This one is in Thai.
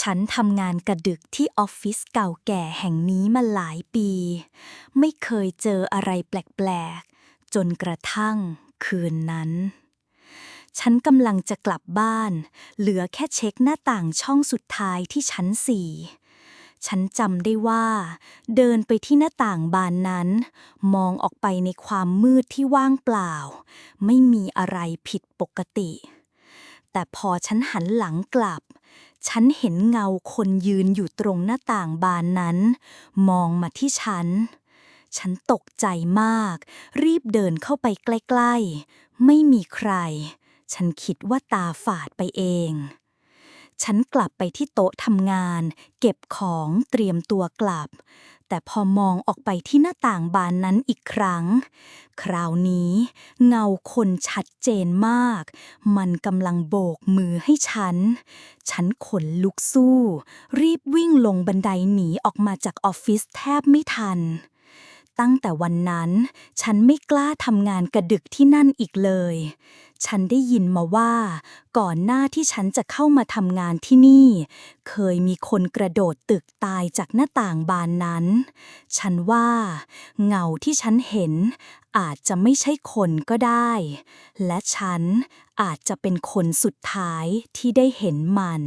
ฉันทำงานกระดึกที่ออฟฟิศเก่าแก่แห่งนี้มาหลายปี ไม่เคยเจออะไรแปลกๆ จนกระทั่งคืนนั้น ฉันกำลังจะกลับบ้าน เหลือแค่เช็คหน้าต่างช่องสุดท้ายที่ชั้นสี่ฉันจำได้ว่า เดินไปที่หน้าต่างบานนั้น มองออกไปในความมืดที่ว่างเปล่า ไม่มีอะไรผิดปกติ แต่พอฉันหันหลังกลับ ฉันเห็นเงาคนยืนอยู่ตรงหน้าต่างบานนั้น มองมาที่ฉัน ฉันตกใจมาก รีบเดินเข้าไปใกล้ ๆ ไม่มีใคร ฉันคิดว่าตาฝาดไปเอง ฉันกลับไปที่โต๊ะทำงาน เก็บของเตรียมตัวกลับ แต่พอมองออกไปที่หน้าต่างบานนั้นอีกครั้ง คราวนี้เงาคนชัดเจนมาก มันกำลังโบกมือให้ฉัน ฉันขนลุกสู้ รีบวิ่งลงบันไดหนีออกมาจากออฟฟิศแทบไม่ทันตั้งแต่วันนั้น ฉันไม่กล้าทำงานกระดึกที่นั่นอีกเลย ฉันได้ยินมาว่า ก่อนหน้าที่ฉันจะเข้ามาทำงานที่นี่ เคยมีคนกระโดดตึกตายจากหน้าต่างบานนั้น ฉันว่า เงาที่ฉันเห็น อาจจะไม่ใช่คนก็ได้ และฉันอาจจะเป็นคนสุดท้ายที่ได้เห็นมัน